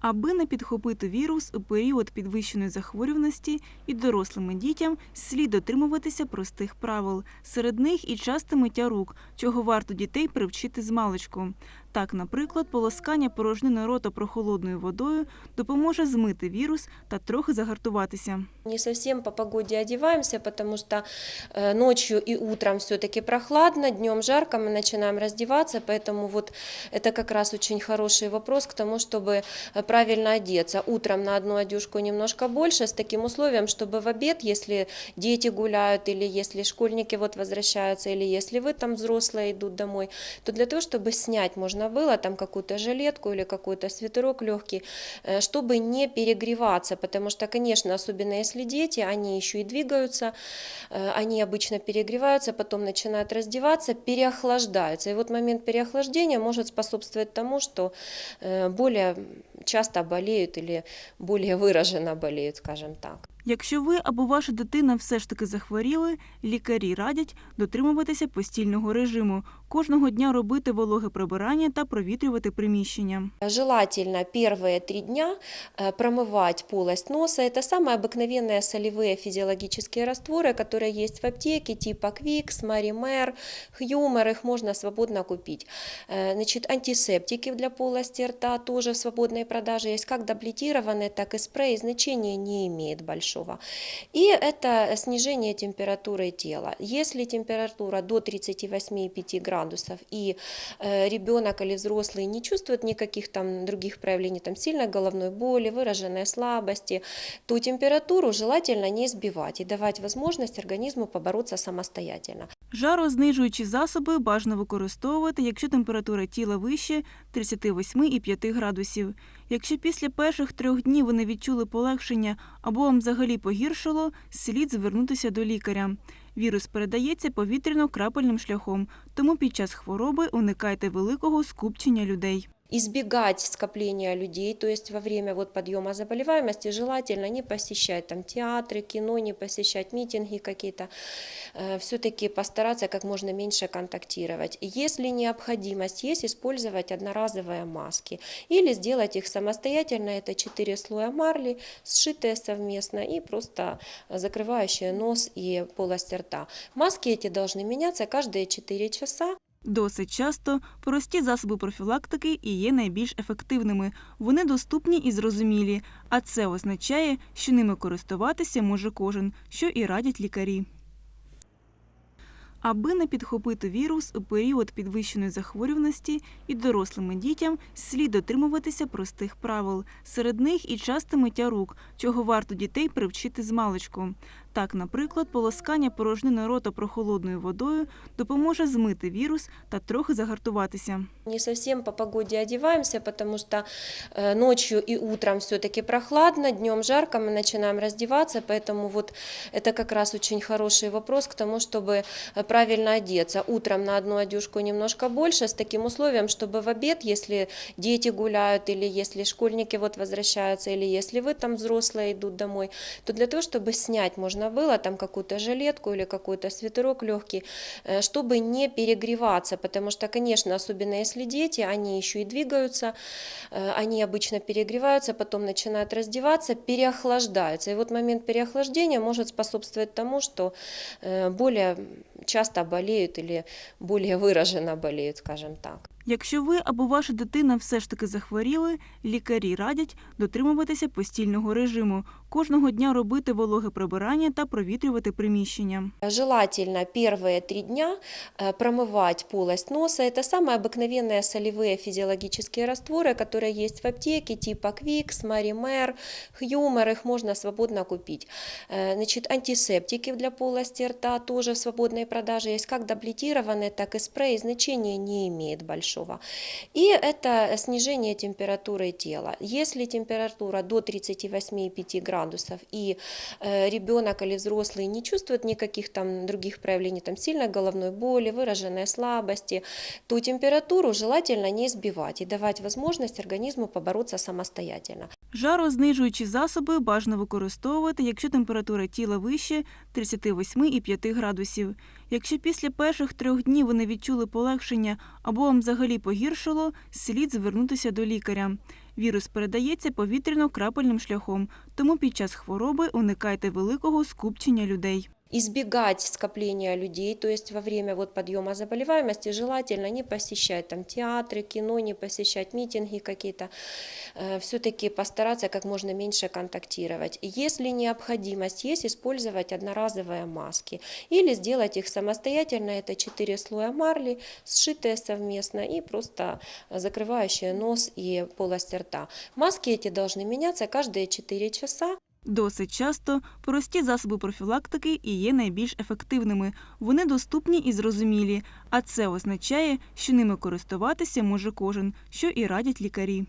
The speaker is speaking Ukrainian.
Аби не підхопити вірус у період підвищеної захворюваності і дорослим і дітям слід дотримуватися простих правил. Серед них і часте миття рук, чого варто дітей привчити з маличку. Так, наприклад, полоскання порожнини рота прохолодною водою допоможе змити вірус та трохи загартуватися. Не совсем по погоде одеваемся, потому что э, ночью и утром все-таки прохладно, днем жарко, мы начинаем раздеваться, поэтому вот это как раз очень хороший вопрос к тому, чтобы э, правильно одеться. Утром на одну одежку немножко больше, с таким условием, чтобы в обед, если дети гуляют, или если школьники вот возвращаются, или если вы там взрослые идут домой, то для того, чтобы снять можно было там какую-то жилетку или какой-то свитерок легкий, э, чтобы не перегреваться, потому что, конечно, особенно если дети, они еще и двигаются, э, они обычно перегреваются, потом начинают раздеваться, переохлаждаются. И вот момент переохлаждения может способствовать тому, что э, более часто болеют или более выраженно болеют, скажем так. Якщо ви або ваша дитина все ж таки захворіли, лікарі радять дотримуватися постільного режиму, кожного дня робити вологе прибирання та провітрювати приміщення. Желательно первые три дня э, промывать полость носа. Это самые обыкновенные солевые физиологические растворы, которые есть в аптеке, типа Квикс, Маример, Хьюмер, их можно свободно купить. Э, Значит, антисептики для полости рта тоже в свободной продаже есть, как таблетированные, так и спрей, значения не имеет большого. И это снижение температуры тела. Если температура до 38,5 градусов и э, ребенок или взрослый не чувствует никаких там других проявлений, там сильной головной боли, выраженной слабости, то температуру желательно не сбивать и давать возможность организму побороться самостоятельно. Жарознижуючі засоби бажано використовувати, якщо температура тіла вище 38,5 градусів. Якщо після перших трьох днів ви не відчули полегшення або вам взагалі погіршило, слід звернутися до лікаря. Вірус передається повітряно-крапельним шляхом, тому під час хвороби уникайте великого скупчення людей. Избегать скопления людей, то есть во время вот подъема заболеваемости желательно не посещать там театры, кино, не посещать митинги какие-то, все-таки постараться как можно меньше контактировать. Если необходимость есть, использовать одноразовые маски или сделать их самостоятельно, это 4 слоя марли, сшитые совместно и просто закрывающие нос и полость рта. Маски эти должны меняться каждые 4 часа. Досить часто прості засоби профілактики і є найбільш ефективними. Вони доступні і зрозумілі, а це означає, що ними користуватися може кожен, що і радять лікарі. Аби не підхопити вірус у період підвищеної захворюваності і дорослим і дітям слід дотримуватися простих правил. Серед них і часте миття рук, чого варто дітей привчити з маличку. Так, наприклад, полоскання порожнини рота прохолодною водою допоможе змити вірус та трохи загартуватися. Не совсем по погоде одеваемся, потому что э, ночью и утром все-таки прохладно, днем жарко, мы начинаем раздеваться, поэтому вот это как раз очень хороший вопрос к тому, чтобы э, правильно одеться. Утром на одну одежку немножко больше, с таким условием, чтобы в обед, если дети гуляют, или если школьники вот возвращаются, или если вы там взрослые идут домой, то для того, чтобы снять можно было там какую-то жилетку или какой-то свитерок легкий, э, чтобы не перегреваться, потому что, конечно, особенно если дети, они еще и двигаются, э, они обычно перегреваются, потом начинают раздеваться, переохлаждаются. И вот момент переохлаждения может способствовать тому, что э, более часто болеют или более выраженно болеют, скажем так. Якщо ви або ваша дитина все ж таки захворіли, лікарі радять дотримуватися постільного режиму, кожного дня робити вологе прибирання та провітрювати приміщення. Желательно первые три дня э, промывать полость носа. Это самые обыкновенные солевые физиологические растворы, которые есть в аптеке, типа Квикс, Маример, Хьюмер, их можно свободно купить. Э, Значит, антисептики для полости рта тоже в свободной продаже есть, как таблетированные, так и спрей, значения не имеет большого. И это снижение температуры тела. Если температура до 38,5 градусов и э, ребенок или взрослый не чувствует никаких там других проявлений, там сильной головной боли, выраженной слабости, то температуру желательно не сбивать и давать возможность организму побороться самостоятельно. Жарознижуючі засоби бажано використовувати, якщо температура тіла вище 38,5 градусів. Якщо після перших трьох днів ви не відчули полегшення або вам взагалі погіршило, слід звернутися до лікаря. Вірус передається повітряно-крапельним шляхом, тому під час хвороби уникайте великого скупчення людей. Избегать скопления людей, то есть во время вот подъема заболеваемости желательно не посещать там театры, кино, не посещать митинги какие-то, все-таки постараться как можно меньше контактировать. Если необходимость есть, использовать одноразовые маски или сделать их самостоятельно, это 4 слоя марли, сшитые совместно и просто закрывающие нос и полость рта. Маски эти должны меняться каждые 4 часа, Досить часто прості засоби профілактики і є найбільш ефективними. Вони доступні і зрозумілі, а це означає, що ними користуватися може кожен, що і радять лікарі.